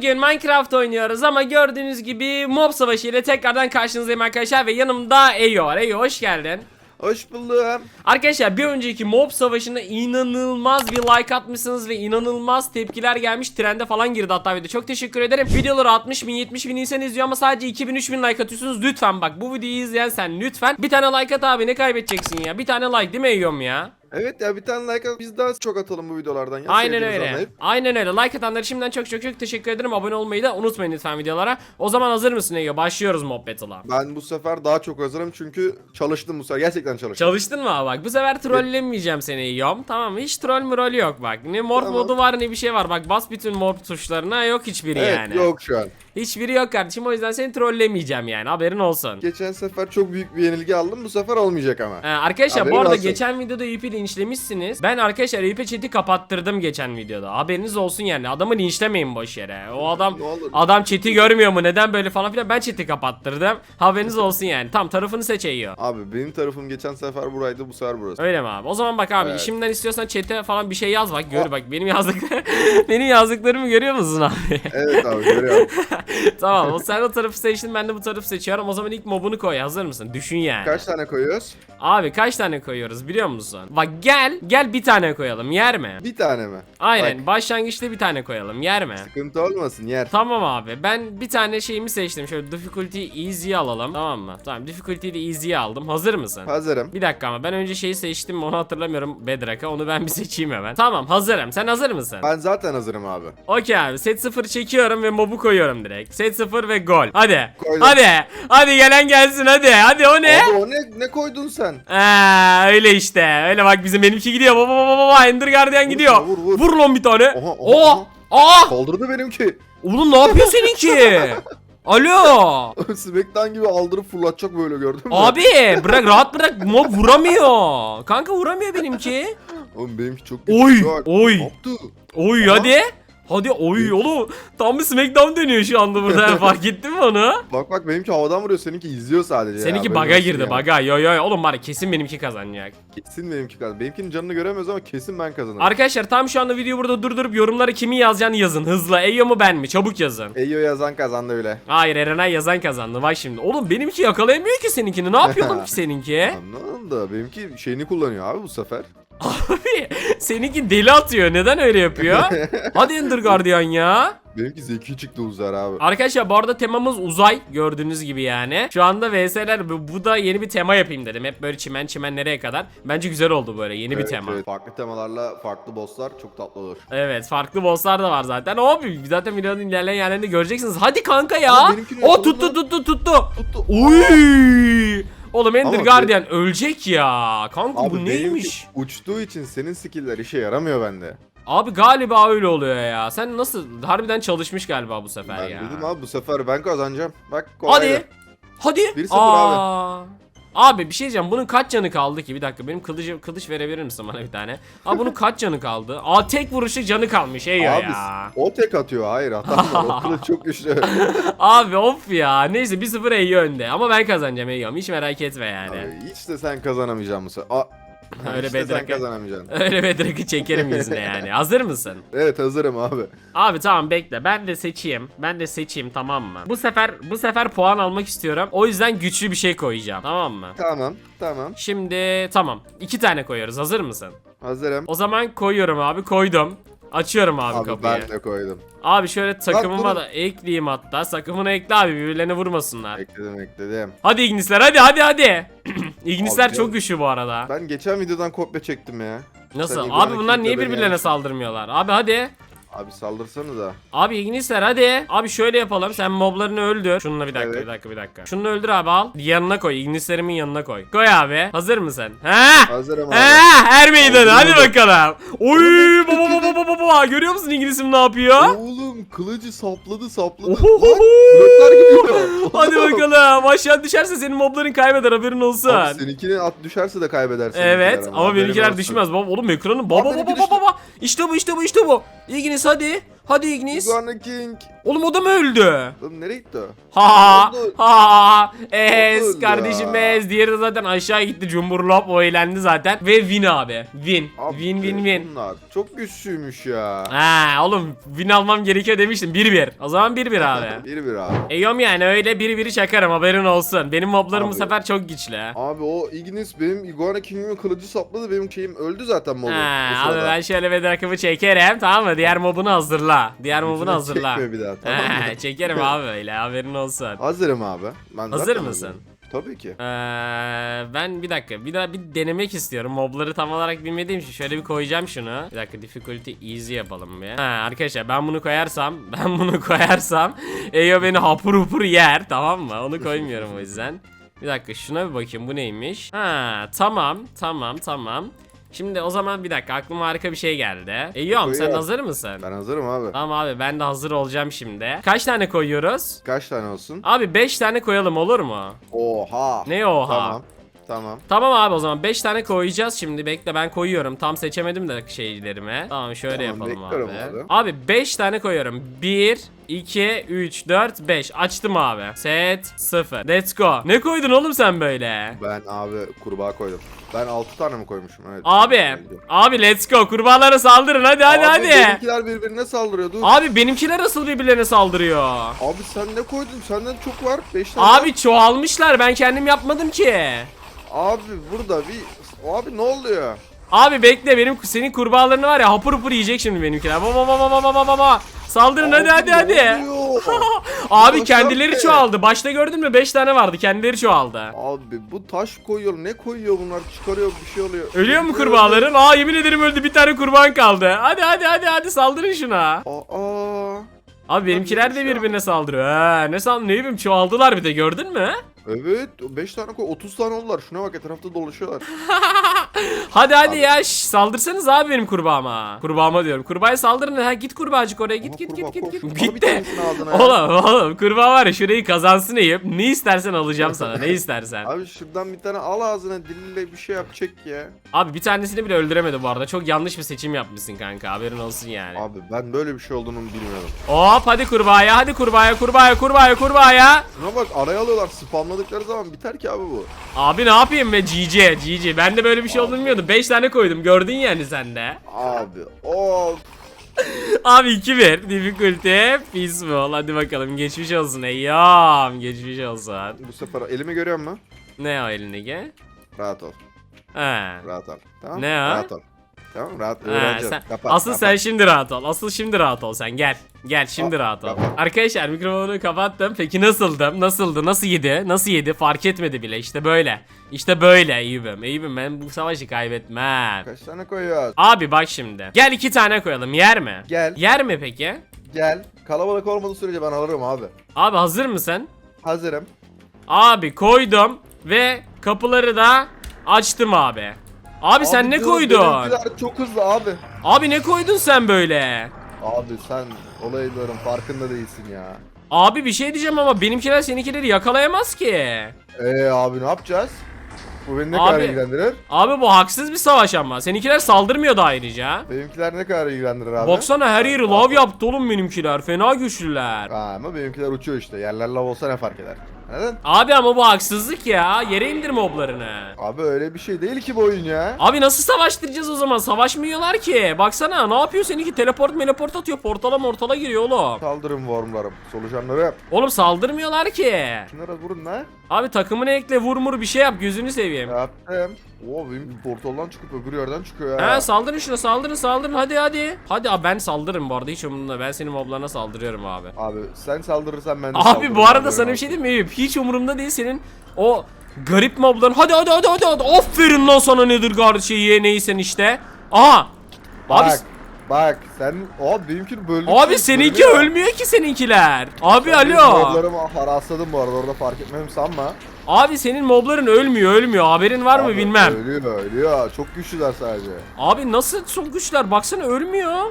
bugün Minecraft oynuyoruz ama gördüğünüz gibi mob savaşı ile tekrardan karşınızdayım arkadaşlar ve yanımda Eyo var. Eyo hoş geldin. Hoş buldum. Arkadaşlar bir önceki mob savaşında inanılmaz bir like atmışsınız ve inanılmaz tepkiler gelmiş. Trende falan girdi hatta video. Çok teşekkür ederim. Videoları 60 bin 70 bin insan izliyor ama sadece 2000 3000 like atıyorsunuz. Lütfen bak bu videoyu izleyen sen lütfen bir tane like at abi ne kaybedeceksin ya. Bir tane like değil mi Eyo'm ya? Evet ya bir tane like at biz daha çok atalım bu videolardan ya. Aynen öyle. anlayıp. Aynen öyle. Like atanlara şimdiden çok çok çok teşekkür ederim. Abone olmayı da unutmayın lütfen videolara. O zaman hazır mısın Ego? Başlıyoruz Battle'a. Ben bu sefer daha çok hazırım çünkü çalıştım bu sefer. Gerçekten çalıştım. Çalıştın mı abi bak bu sefer trollemeyeceğim seni Ego'm Tamam hiç troll mürol yok bak Ne morph Tamam. modu var ne bir şey var bak bas bütün morph tuşlarına yok hiçbiri evet yani yok şu an. Hiçbiri yok kardeşim o yüzden seni trollemeyeceğim yani haberin olsun Geçen sefer çok büyük bir yenilgi aldım. Bu sefer olmayacak ama. Ee, arkadaşlar Haberin bu arada olsun. geçen videoda Eyüp'ü linçlemişsiniz. Ben arkadaşlar Eyüp'e chat'i kapattırdım geçen videoda. Haberiniz olsun yani. Adamı linçlemeyin boş yere. O adam adam chat'i görmüyor mu? Neden böyle falan filan. Ben chat'i kapattırdım. Haberiniz olsun yani. Tam tarafını seçiyor. Abi benim tarafım geçen sefer buraydı bu sefer burası. Öyle mi abi? O zaman bak abi Evet. şimdiden istiyorsan chat'e falan bir şey yaz bak. Gör Aa. bak benim yazdık benim yazdıklarımı görüyor musun abi? Evet abi görüyorum. tamam. O sen o tarafı seçtin ben de bu tarafı seçiyorum. O zaman ilk mobunu koy. Hazır mısın? Düşün yani. Kaç tane koyuyoruz? Abi kaç tane koyuyoruz biliyor musun? Bak gel gel bir tane koyalım. Yer mi? Bir tane mi? Aynen. Bak, Başlangıçta bir tane koyalım. Yer mi? sıkıntı olmasın yer. Tamam abi. Ben bir tane şeyimi seçtim. Şöyle difficulty easy alalım. Tamam mı? Tamam. Difficulty'yi de easy'ye aldım. Hazır mısın? Hazırım. Bir dakika ama ben önce şeyi seçtim onu hatırlamıyorum Bedrock'a onu ben bir seçeyim hemen. Tamam hazırım sen hazır mısın? Ben zaten hazırım abi. Okey abi set 0 çekiyorum ve mobu koyuyorum direkt. Set 0 ve gol. Hadi. Koydum. Hadi. Hadi gelen gelsin hadi. Hadi o ne? Abi o ne, ne koydun sen? Eee öyle işte. Öyle bak bizim benimki gidiyor. Baba baba baba Ender Guardian gidiyor. vur, vur. lan bir tane. Oha, oha, oha. Aa! Kaldırdı benimki. Oğlum ne yapıyor seninki? Alo. Smackdown gibi aldırıp fırlatacak böyle gördün mü? Abi bırak rahat bırak. Mob vuramıyor. Kanka vuramıyor benimki. Oğlum benimki çok güçlü. Oy, Bak, oy. Ne yaptı? Oy Aha. hadi. Hadi oy oğlum tam bir smackdown dönüyor şu anda burada fark ettin mi onu? Bak bak benimki havadan vuruyor seninki izliyor sadece ya. Seninki Böyle baga girdi ya. baga yo yo oğlum ya, kesin benimki kazanacak. Kesin benimki kazanır. Benimkinin canını göremiyoruz ama kesin ben kazanırım. Arkadaşlar tam şu anda videoyu burada durdurup yorumlara kimin yazacağını yazın hızla. Eyo mu ben mi çabuk yazın. Eyo yazan kazandı bile. Hayır Erenay yazan kazandı bak şimdi. Oğlum benimki yakalayamıyor ki seninkini ne yapıyor oğlum ki seninki? Anladın da benimki şeyini kullanıyor abi bu sefer. Abi seninki deli atıyor neden öyle yapıyor? Hadi Ender Guardian ya. Benimki zeki çıktı uzar abi. Arkadaşlar bu arada temamız uzay gördüğünüz gibi yani. Şu anda VS'ler bu, bu da yeni bir tema yapayım dedim. Hep böyle çimen çimen nereye kadar. Bence güzel oldu böyle yeni bir Evet, tema. evet. Farklı temalarla farklı bosslar çok tatlı olur. Evet farklı bosslar da var zaten. Abi zaten videonun ilerleyen yerlerinde göreceksiniz. Hadi kanka ya. Aa, benimkini O yakaladı. tuttu tuttu tuttu. Tuttu. Oğlum Ender Ama Guardian ölecek ya. Kanka Abi bu benimki neymiş? uçtuğu için senin skill'ler işe yaramıyor bende. Abi galiba öyle oluyor ya. Sen nasıl harbiden çalışmış galiba bu sefer Ben ya. dedim abi bu sefer ben kazanacağım. Bak kolaydı. Hadi. Hadi. 1-0 Aa. Abi bir şey diyeceğim. Bunun kaç canı kaldı ki? Bir dakika benim kılıcı kılıç verebilir misin bana bir tane? Abi bunun kaç canı kaldı? Aa tek vuruşu canı kalmış. Ey Abi ya. o tek atıyor hayır atamıyor. o kılıç çok güçlü. Abi of ya. Neyse 1-0 Ey önde. Ama ben kazanacağım Eyüp. Hiç merak etme yani. Abi, hiç de sen kazanamayacaksın bu sefer. Öyle hiç de sen kazanamayacaksın. Öyle Bedrock'ı çekerim yüzüne yani. Hazır mısın? Evet hazırım abi. Abi tamam bekle. Ben de seçeyim. Ben de seçeyim tamam mı? Bu sefer bu sefer puan almak istiyorum. O yüzden güçlü bir şey koyacağım. Tamam mı? Tamam tamam Şimdi tamam. iki tane koyuyoruz. Hazır mısın? hazırım. O zaman koyuyorum abi. Koydum. Açıyorum abi, Abi kapıyı. ben de koydum. Abi şöyle takımıma da ekleyeyim hatta. Takımını ekle abi birbirlerine vurmasınlar. Ekledim ekledim. Hadi İgnisler hadi hadi hadi. İgnisler Abi, çok güçlü bu arada. Ben geçen videodan kopya çektim ya. Nasıl? Sen Abi bunlar niye birbirlerine yenmişsin. saldırmıyorlar? Abi hadi. Abi saldırsanıza. Abi İgnisler hadi. Abi şöyle yapalım. Sen moblarını öldür. Şununla bir dakika Evet. bir dakika bir dakika. Şunu öldür abi al. Yanına koy. İgnislerimin yanına koy. Koy abi. Hazır mısın? He? Hazırım abi. He? Her meydanı. Hadi bakalım. Oy baba baba baba baba. Görüyor musun İngilizim ne yapıyor? Oğlum kılıcı sapladı sapladı. Ohohoho. Bak, bloklar gidiyor. Hadi bakalım. Aşağı düşerse senin mobların kaybeder haberin olsun. Abi seninkine at düşerse de kaybedersin. Evet ama benimkiler düşmez. Baba oğlum ekranın baba Abi baba benimki baba düştü. baba. İşte bu işte bu işte bu. İlginiz hadi. Hadi Ignis. Iguana King. Oğlum o da mı öldü? Oğlum nereye gitti o? Ha Oldu. ha Ez Oldu kardeşim ya. Ez diğeri de zaten aşağı gitti Cumburlop o eğlendi zaten ve win abi win Abi, win win win Bunlar çok güçlüymüş ya. Ha oğlum win almam gerekiyor demiştim 1-1 o zaman 1-1 abi bir bir abi. Eyom yani öyle 1-1'i çakarım haberin olsun benim moblarım bu Abi. sefer çok güçlü Abi o Ignis benim Iguana King'imin kılıcı sapladı benim şeyim öldü zaten mobu. Ha, abi ben şöyle bir rakımı çekerim tamam mı diğer mobunu hazırla diğer mobunu Üstüne hazırla çekme bir daha tamam mı? çekerim abi öyle haberin olsun Hazırım abi. Ben Hazır zaten mısın? hazırım. Tabii ki. Ee, ben bir dakika bir daha bir denemek istiyorum. Mobları tam olarak bilmediğim için şöyle bir koyacağım şunu. Bir dakika difficulty easy yapalım bir. Ha arkadaşlar ben bunu koyarsam ben bunu koyarsam Eyo beni hapur hapur yer tamam mı? Onu koymuyorum o yüzden. Bir dakika şuna bir bakayım bu neymiş? Ha tamam tamam tamam. Şimdi o zaman bir dakika aklıma harika bir şey geldi. Eyom sen Buyur. hazır mısın? Ben hazırım abi. Tamam abi ben de hazır olacağım şimdi. Kaç tane koyuyoruz? Kaç tane olsun? Abi 5 tane koyalım olur mu? Oha. Ne oha? Tamam. Tamam. Tamam abi o zaman 5 tane koyacağız şimdi. Bekle ben koyuyorum. Tam seçemedim de şeylerimi. Tamam şöyle Tamam, yapalım bekliyorum abi. abi. Abi 5 tane koyuyorum. 1 2 3 4 5. Açtım abi. Set 0. Let's go. Ne koydun oğlum sen böyle? Ben abi kurbağa koydum. Ben 6 tane mi koymuşum? Evet. Abi, abi let's go. Kurbağalara saldırın hadi hadi Abi hadi. Benimkiler birbirine saldırıyor. Dur. Abi benimkiler asıl birbirlerine saldırıyor. Abi sen ne koydun? Senden çok var. 5 tane. Abi çoğalmışlar. Ben kendim yapmadım ki. Abi burada bir abi ne oluyor? Abi bekle benim senin kurbağalarını var ya hapur hapur yiyecek şimdi benimkiler. Baba baba baba baba baba. Saldırın hadi hadi Abi hadi. ne oluyor? Abi kendileri çoğaldı. Başta gördün mü 5 tane vardı. Kendileri çoğaldı. Abi bu taş koyuyor. Ne koyuyor bunlar? Çıkarıyor bir şey oluyor. Ölüyor mu kurbağaların? Aa yemin ederim öldü. Bir tane kurban kaldı. Hadi hadi hadi hadi saldırın şuna. Aa. Abi benimkiler de birbirine saldırıyor. Ha, ne san ne bileyim çoğaldılar bir de gördün mü? Evet 5 tane koy 30 tane oldular. Şuna bak etrafta dolaşıyorlar. Hadi hadi ya şş, saldırsanız abi benim kurbağama. Kurbağama diyorum. Kurbağaya saldırın. Ha git kurbağacık oraya git Ama git kurbağa git git koş. git. De. Oğlum oğlum kurbağa var ya şurayı kazansın Eyüp. Ne istersen alacağım sana. Ne istersen. Abi şuradan bir tane al ağzına diliyle bir şey yap çek ya. Abi bir tanesini bile öldüremedi bu arada. Çok yanlış bir seçim yapmışsın kanka. Haberin olsun yani. Abi ben böyle bir şey olduğunu bilmiyorum. Hop hadi kurbağaya hadi kurbağaya kurbağaya kurbağaya kurbağaya. Şuna bak araya alıyorlar spamladıkları zaman biter ki abi bu. Abi ne yapayım be GG GG. Ben de böyle bir şey olduğunu bilmiyordum. 5 tane koydum. Gördün yani sen de. Abi o Abi 2-1. Difficulty peaceful. Hadi bakalım geçmiş olsun eyyam. Geçmiş olsun. bu sefer elimi görüyor musun? Ne o elindeki? Rahat ol. He. Rahat ol. Tamam? Ne o? Rahat ol. Tamam rahat Ha, öğreneceğiz. sen, Kapat, asıl kapat. sen şimdi rahat ol. Asıl şimdi rahat ol sen. Gel. Gel şimdi Aa, rahat ol. kapat. Arkadaşlar mikrofonu kapattım. Peki nasıldım? Nasıldı? Nasıl yedi? Nasıl yedi? Fark etmedi bile. İşte böyle. İşte böyle Eyüp'üm. Eyüp'üm ben bu savaşı kaybetmem. Kaç tane koyuyoruz? Abi bak şimdi. Gel iki tane koyalım. Yer mi? Gel. Yer mi peki? Gel. Kalabalık olmadığı sürece ben alırım abi. Abi hazır mısın? Hazırım. Abi koydum ve kapıları da açtım abi. Abi, sen ne koydun? benimkiler çok hızlı abi. Abi ne koydun sen böyle? Abi sen olayların farkında değilsin ya. Abi bir şey diyeceğim ama benimkiler seninkileri yakalayamaz ki. Ee abi ne yapacağız? Bu beni ne Abi- kadar ilgilendirir? Abi bu haksız bir savaş ama. Seninkiler saldırmıyor da ayrıca. Benimkiler ne kadar ilgilendirir abi? Baksana her yeri lav yaptı oğlum benimkiler. Fena güçlüler. Ha, ama benimkiler uçuyor işte. Yerler lav olsa ne fark eder? Neden? Abi ama bu haksızlık ya. Yere indir moblarını. Abi öyle bir şey değil ki bu oyun ya. Abi nasıl savaştıracağız o zaman? Savaşmıyorlar ki. Baksana ne yapıyor seninki? Teleport meleport atıyor. Portala mortala giriyor oğlum. Saldırın wormlarım, solucanları. Oğlum saldırmıyorlar ki. Şunlara vurun lan. Abi takımını ekle vur mur bir şey yap gözünü seveyim. Yaptım. Oo benim portaldan çıkıp öbür yerden çıkıyor ya. He saldırın şuna saldırın saldırın hadi hadi. Hadi abi ben saldırırım bu arada hiç umurumda. Ben senin moblarına saldırıyorum abi. Abi sen saldırırsan ben de Abi bu arada sana bir şey diyeyim mi Eyüp? Hiç umurumda değil senin o garip mobların. Hadi hadi hadi hadi hadi. Aferin lan sana nedir gar şeyi neysen işte. Aha. Bak. Abi Bak sen abi benimkini böldün. abi seninki ölmüyor ki seninkiler. Abi alo. Moblarımı harasladım bu arada orada fark etmem sanma. Abi senin mobların ölmüyor ölmüyor. Haberin var mı Abi, bilmem. Ölüyor ölüyor. Çok güçlüler sadece. Abi nasıl çok güçler baksana ölmüyor.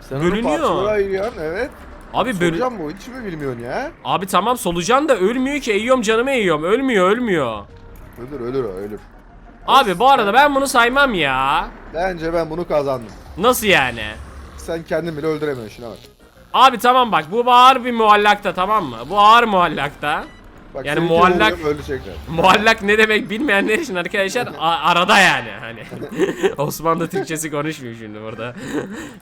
Sen Bölünüyor. onu parçalara ayırıyorsun evet. Abi bölü... Soracağım bu hiç mi bilmiyorsun ya? Abi tamam solucan da ölmüyor ki eğiyorum canımı eğiyorum. Ölmüyor ölmüyor. Ölür ölür o, ölür. Abi bu arada ben bunu saymam ya. Bence ben bunu kazandım. Nasıl yani? sen kendin bile öldüremiyorsun şuna bak. Abi tamam bak bu ağır bir muallakta tamam mı? Bu ağır muallakta. Bak Yani muallak- ölecekler. Muallak ne demek bilmeyenler için arkadaşlar a- arada yani hani. Osmanlı Türkçesi konuşmuyor şimdi burada.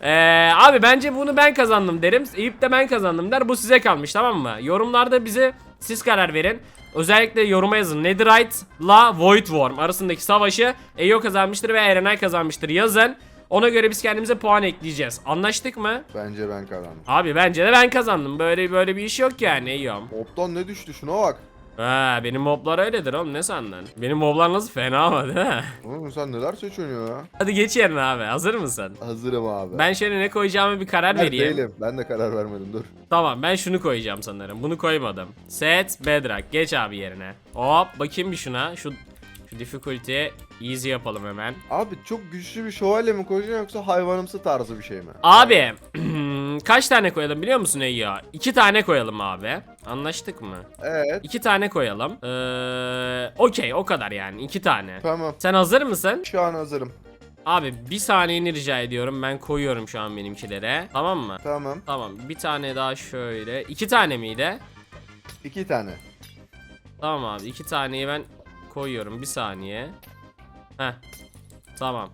Ee, abi bence bunu ben kazandım derim. Eyüp de ben kazandım der. Bu size kalmış tamam mı? Yorumlarda bize siz karar verin. Özellikle yoruma yazın. Netherite'la Void Worm arasındaki savaşı Eyo kazanmıştır ve Erenay kazanmıştır yazın. Ona göre biz kendimize puan ekleyeceğiz. Anlaştık mı? Bence ben kazandım. Abi bence de ben kazandım. Böyle böyle bir iş yok yani Eyom. Hoptan ne düştü şuna bak. Ha benim moblar öyledir oğlum ne sandın? Benim moblar nasıl fena ama değil mi? Oğlum sen neler seçiyorsun ya? Hadi geç yerine abi hazır mısın? Hazırım abi. Ben şöyle ne koyacağımı bir karar Ben vereyim. değilim. Ben de karar vermedim dur. Tamam ben şunu koyacağım sanırım. Bunu koymadım. Set Bedrock. Geç abi yerine. Hop bakayım bir şuna. Şu şu difficulty easy yapalım hemen. Abi çok güçlü bir şövalye mi koyacaksın yoksa hayvanımsı tarzı bir şey mi? Abi kaç tane koyalım biliyor musun Eyyo? İki tane koyalım abi. Anlaştık mı? Evet. İki tane koyalım. Ee, Okey o kadar yani iki tane. Tamam. Sen hazır mısın? Şu an hazırım. Abi bir saniyeni rica ediyorum. Ben koyuyorum şu an benimkilere. Tamam mı? Tamam. Tamam. Bir tane daha şöyle. İki tane miydi? İki tane. Tamam abi. iki taneyi ben koyuyorum. Bir saniye. Heh. Tamam.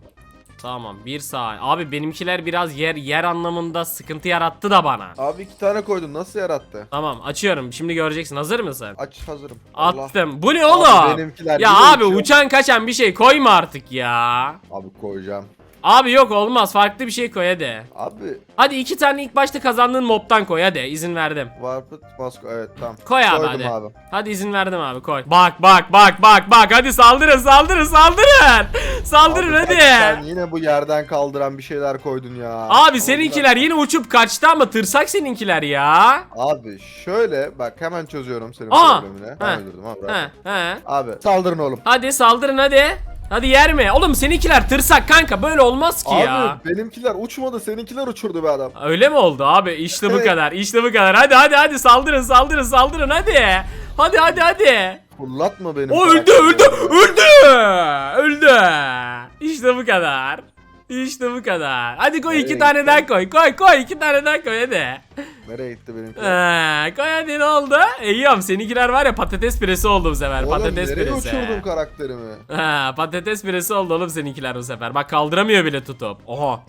Tamam. Bir saniye. Abi benimkiler biraz yer yer anlamında sıkıntı yarattı da bana. Abi iki tane koydum. Nasıl yarattı? Tamam. Açıyorum. Şimdi göreceksin. Hazır mısın? Aç hazırım. Allah. Attım. Bu ne oğlum? benimkiler Ya abi uçan kaçan bir şey koyma artık ya. Abi koyacağım. Abi yok olmaz. Farklı bir şey koy hadi. Abi Hadi iki tane ilk başta kazandığın mobtan koy hadi. izin verdim. Warped Mask evet tamam. Koy abi Koydum hadi. abi. Hadi izin verdim abi koy. Bak bak bak bak bak hadi saldırın saldırın saldırın. Saldırın Abi hadi. bak Sen yine bu yerden kaldıran bir şeyler koydun ya. Abi seninkiler yine uçup kaçtı ama tırsak seninkiler ya. Abi şöyle bak hemen çözüyorum senin Aa! problemini. Ben öldürdüm abi. He he. Abi saldırın oğlum. Hadi saldırın hadi. Hadi yer mi? Oğlum seninkiler tırsak kanka böyle olmaz ki Abi ya. benimkiler uçmadı seninkiler uçurdu be adam. Öyle mi oldu abi? İşte bu Evet. kadar. İşte bu kadar. Hadi hadi hadi saldırın saldırın saldırın hadi. Hadi hadi hadi. Fırlatma benim. O öldü öldü öldü. Öldü. İşte bu kadar. İşte bu kadar. Hadi koy iki Nereye tane gitti? daha koy. Koy koy iki tane daha koy hadi. Nereye gitti benimkiler? Ee, koy hadi ne oldu? İyiyim seninkiler var ya patates püresi oldu bu sefer. Oğlum patates nereye püresi. uçurdun karakterimi? Ha, patates püresi oldu oğlum seninkiler bu sefer. Bak kaldıramıyor bile tutup. Oha.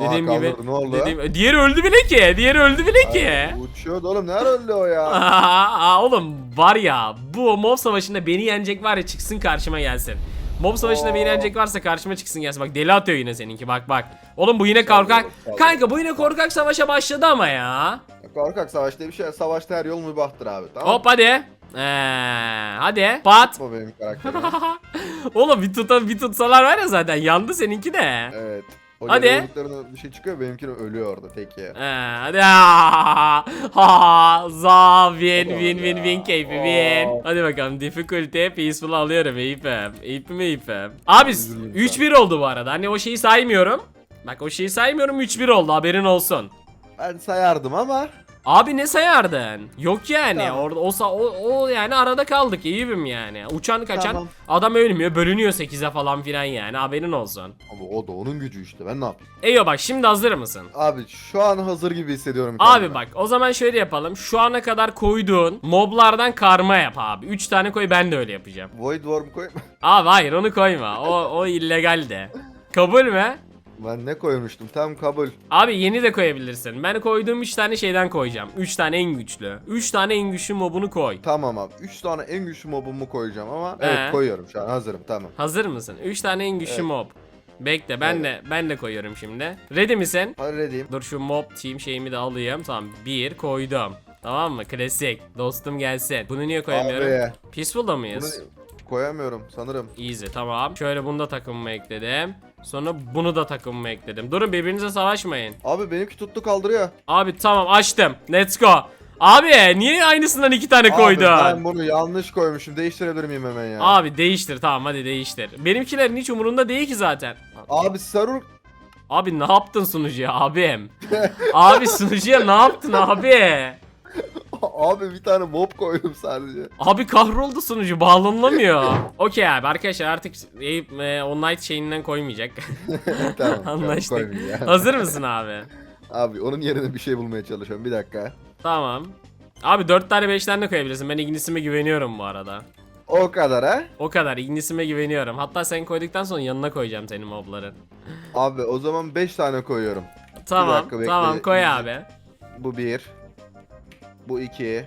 Dediğim Aa, gibi. kaldırdı, ne oldu? Dediğim, diğeri öldü bile ki. Diğeri öldü bile ki. Ay, Uçuyordu oğlum nerede öldü o ya? Aa, oğlum var ya bu mob savaşında beni yenecek var ya çıksın karşıma gelsin. Mob savaşında beni Oo. yenecek varsa karşıma çıksın gelsin. Bak deli atıyor yine seninki bak bak. Oğlum bu yine korkak. Kanka bu yine korkak savaşa başladı ama ya. Korkak savaş diye bir şey. Savaşta her yol mübahtır abi tamam Hop hadi. Ee, hadi. Pat. Bu benim karakterim. Oğlum bir tuta bir tutsalar var ya zaten yandı seninki de. evet. O Hadi. yere vurduklarına bir şey çıkıyor benimkini ölüyor orada tek ya. Ee, hadi ha ha za win Tamam win win ya. win keyfi win. Aa. Hadi bakalım difficulty peaceful alıyorum Eyüp'üm. Eyüp'üm Eyüp'üm. Abi Üzülürüm 3-1 oldu bu arada. Hani o şeyi saymıyorum. Bak o şeyi saymıyorum 3-1 oldu haberin olsun. Ben sayardım ama Abi ne sayardın? Yok yani. Tamam. Orada o, sa- o, o yani arada kaldık Eyüp'üm yani. Uçan kaçan Tamam. adam ölmüyor bölünüyor 8'e falan filan yani haberin olsun. Ama o da onun gücü işte ben ne yapayım? Eyo bak şimdi hazır mısın? Abi şu an hazır gibi hissediyorum Abi kendimi. bak o zaman şöyle yapalım. Şu ana kadar koyduğun moblardan karma yap abi. 3 tane koy ben de öyle yapacağım. Void Worm koy. Abi hayır onu koyma. O, o illegal de. Kabul mü? Ben ne koymuştum? Tam kabul. Abi yeni de koyabilirsin. Ben koyduğum 3 tane şeyden koyacağım. 3 tane en güçlü. 3 tane en güçlü mobunu koy. Tamam abi. 3 tane en güçlü mobumu koyacağım ama evet Ee? koyuyorum şu an hazırım tamam. Hazır mısın? 3 tane en güçlü Evet. mob. Bekle ben de ben de koyuyorum şimdi. Ready misin? Hadi ready'im. Dur şu mob team şeyimi de alayım. Tamam 1 koydum. Tamam mı? Klasik. Dostum gelsin. Bunu niye koyamıyorum? Abi Peaceful'da mıyız? bunu koyamıyorum sanırım. Easy tamam. Şöyle bunu da takımıma ekledim. Sonra bunu da takımıma ekledim. Durun birbirinize savaşmayın. Abi benimki tuttu kaldırıyor. Abi tamam açtım. Let's go. Abi niye aynısından iki tane Abi koydun? ben bunu yanlış koymuşum. Değiştirebilir miyim hemen ya? Abi değiştir tamam hadi değiştir. Benimkilerin hiç umurunda değil ki zaten. Abi Sarur Abi ne yaptın sunucuya abim? abi sunucuya ne yaptın abi? Abi bir tane mob koydum sadece. Abi kahroldu sunucu bağlanılamıyor. Okey abi arkadaşlar artık Eyüp e, online şeyinden koymayacak. tamam. tamam, Anlaştık. koymayayım ya. Hazır mısın abi? Abi onun yerine bir şey bulmaya çalışıyorum. Bir dakika. Tamam. Abi 4 tane 5 tane koyabilirsin. Ben Ignis'ime güveniyorum bu arada. O kadar ha. O kadar Ignis'ime güveniyorum. Hatta sen koyduktan sonra yanına koyacağım senin mobların. Abi o zaman 5 tane koyuyorum. Tamam. dakika, bekle. tamam koy abi. Bu 1. Bu 2.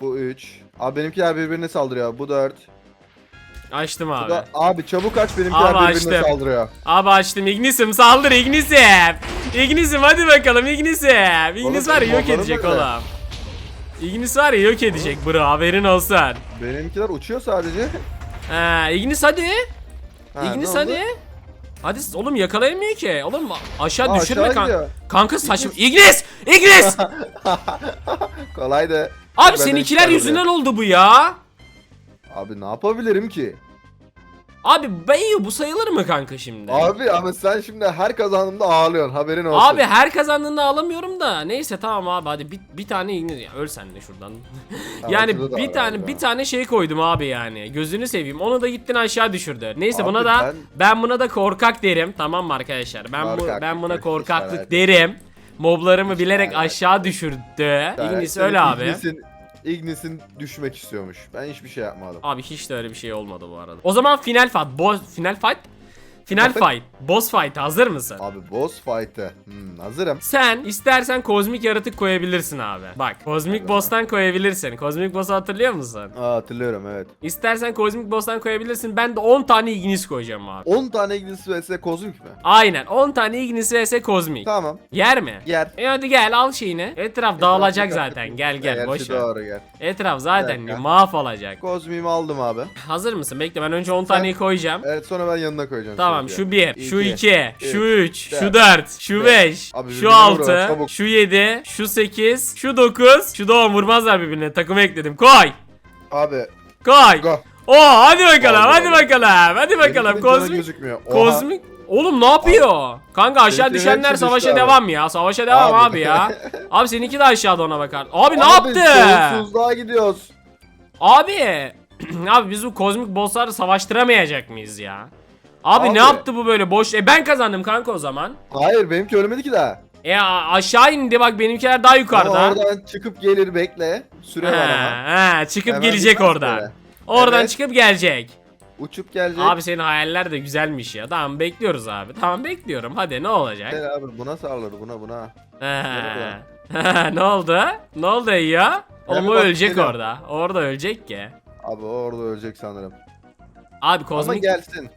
Bu 3. Abi benimkiler birbirine saldırıyor. Bu 4. Açtım Bu abi. da abi çabuk aç benimkiler Abi birbirine açtım. saldırıyor. Abi açtım Ignis'im saldır Ignis'im. Ignis'im hadi bakalım Ignis'im. Ignis var ya yok edecek oğlum. Ignis var ya yok edecek bro haberin olsun. Benimkiler uçuyor sadece. Ha, Ignis hadi. Ha, Ignis hadi. Hadi s- oğlum yakalayamıyor ki. Oğlum aşağı Aa, düşürme aşağı kanka. gidiyor. Kanka saçma. Ignis! Ignis! Kolaydı. Abi Ben de seninkiler çıkardım yüzünden oldu bu ya. Abi ne yapabilirim ki? Abi Bayu bu sayılır mı kanka şimdi? Abi ama sen şimdi her kazandığımda ağlıyorsun haberin olsun. Abi her kazandığında alamıyorum da neyse tamam abi hadi bir, bir tane Ignis ya öl sen de şuradan. Tamam, yani şurada da bir var tane galiba. bir tane şey koydum abi yani. Gözünü seveyim. Onu da gittin aşağı düşürdü. Neyse Abi buna da ben- ben... buna da korkak derim. Tamam mı arkadaşlar? Ben bu Korkaklık ben buna korkaklık derim. Moblarımı bilerek aşağı düşürdü. Senin öyle abi. Ignis'in, Ignis'in düşmek istiyormuş. Ben hiçbir şey yapmadım. Abi hiç de öyle bir şey olmadı bu arada. O zaman final fight. Boss final fight. Final fight. Boss fight hazır mısın? Abi boss fight'ı. Hmm, hazırım. Sen istersen kozmik yaratık koyabilirsin abi. Bak kozmik boss'tan koyabilirsin. Kozmik boss'u hatırlıyor musun? Aa, hatırlıyorum evet. İstersen kozmik boss'tan koyabilirsin. Ben de 10 tane Ignis koyacağım abi. 10 tane Ignis vs kozmik mi? Aynen 10 tane Ignis vs kozmik. Tamam. Yer mi? Yer. E hadi gel al şeyini. Etraf dağılacak zaten. Gel gel Gerçi boş ver. doğru gel. Etraf zaten dakika. mahvolacak. Kozmiğimi aldım abi. Hazır mısın? Bekle ben önce 10 Sen- taneyi koyacağım. Evet sonra ben yanına koyacağım. Tamam çünkü. şu 1, şu İki, 2, üç, şu 3, şu dört, 4, şu beş. 5, Abi şu 6, vuruyor, çabuk. şu 7, şu 8, şu 9, şu da 10 vurmazlar birbirine. Takımı ekledim. Koy. Abi Koy. go. Oo hadi bakalım. Vallahi. Hadi bakalım. Hadi bakalım. Benimkinin canı Kozmik. gözükmüyor. Oha. Kozmik. Oğlum ne yapıyor? Kanka aşağı Benimkinin düşenler hepsi düştü savaşa abi. devam ya. Savaşa devam abi, Abi. ya. Abi seninki de aşağıda ona bakar. Abi ne Abi, yaptı? Sonsuzluğa gidiyoruz. Abi. abi biz bu kozmik bossları savaştıramayacak mıyız ya? Abi, Abi. ne yaptı bu böyle boş? E ben kazandım kanka o zaman. Hayır benimki ölmedi ki daha. E a- aşağı indi bak benimkiler daha yukarıda. Ama oradan çıkıp gelir bekle. Süre var ama. Ha, ha, çıkıp Hemen gelecek gitmez oradan. böyle. Oradan Evet. çıkıp gelecek. Uçup gelecek. Abi senin hayaller de güzelmiş ya. Tamam bekliyoruz abi. Tamam bekliyorum. Hadi ne olacak? Gel abi buna sarılır buna buna. Ha. ne oldu? Ne oldu ya? Oğlum o bak, ölecek geliyor. orada. Orada ölecek ki. Abi orada ölecek sanırım. Abi Ama kozmik gelsin.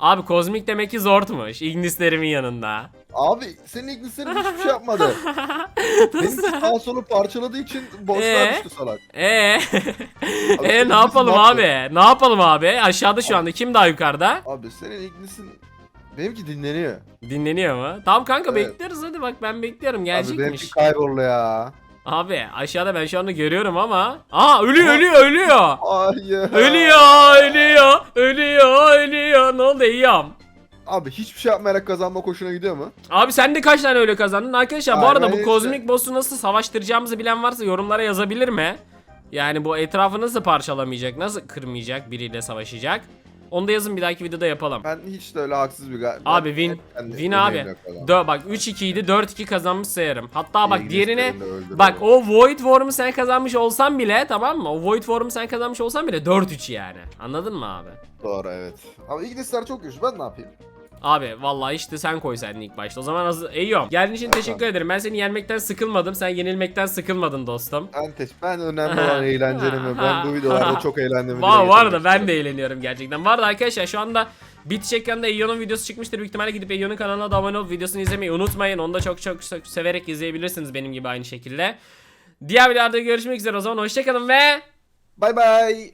Abi kozmik demek ki zortmuş. Ignislerimin yanında. Abi senin Ignis'lerin hiçbir şey yapmadı. Benim sağ solu parçaladığı için bosslar Ee? düştü salak. Ee, Abi e senin ne yapalım Ignis'in abi? Ne yapalım abi? Aşağıda şu anda kim daha yukarıda? Abi senin Ignis'in benimki dinleniyor. Dinleniyor mu? Tamam kanka Evet. bekliyoruz hadi bak ben bekliyorum Abi benimki gelecekmiş. kayboldu ya. Abi aşağıda ben şu anda görüyorum ama. Aa ölüyor ölüyor ölüyor. Hayır. Ölüyor ölüyor ölüyor ölüyor. Ne oldu İyam? Abi hiçbir şey yapmayarak kazanmak hoşuna gidiyor mu? Abi sen de kaç tane öyle kazandın? Arkadaşlar bu Aynen arada bu işte. kozmik boss'u nasıl savaştıracağımızı bilen varsa yorumlara yazabilir mi? Yani bu etrafı nasıl parçalamayacak, nasıl kırmayacak, biriyle savaşacak? Onu da yazın bir dahaki videoda yapalım. Ben hiç de öyle haksız bir gal- Abi win. Win abi. Dö bak 3-2 idi 4-2 kazanmış sayarım. Hatta bak de öldürdü. bak o Void Worm'u sen kazanmış olsan bile tamam mı? O Void Worm'u sen kazanmış olsan bile 4-3 yani. Anladın mı abi? Doğru evet. Ama Ignis'ler çok güçlü ben ne yapayım? Abi vallahi işte sen koysaydın ilk başta. O zaman hazır. Eyyom. Geldiğin için teşekkür ederim. Ben seni yenmekten sıkılmadım. Sen yenilmekten sıkılmadın dostum. Ben, teş ben önemli olan eğlencelimi. Ben bu videolarda çok eğlendim. Var var da ben de eğleniyorum gerçekten. Var da arkadaşlar şu anda Bitiş ekranda Eyyon'un videosu çıkmıştır. Büyük ihtimalle gidip Eyyon'un kanalına da abone olup videosunu izlemeyi unutmayın. Onu da çok çok, çok severek izleyebilirsiniz benim gibi aynı şekilde. Diğer videolarda görüşmek üzere o zaman. Hoşçakalın ve... Bay bay.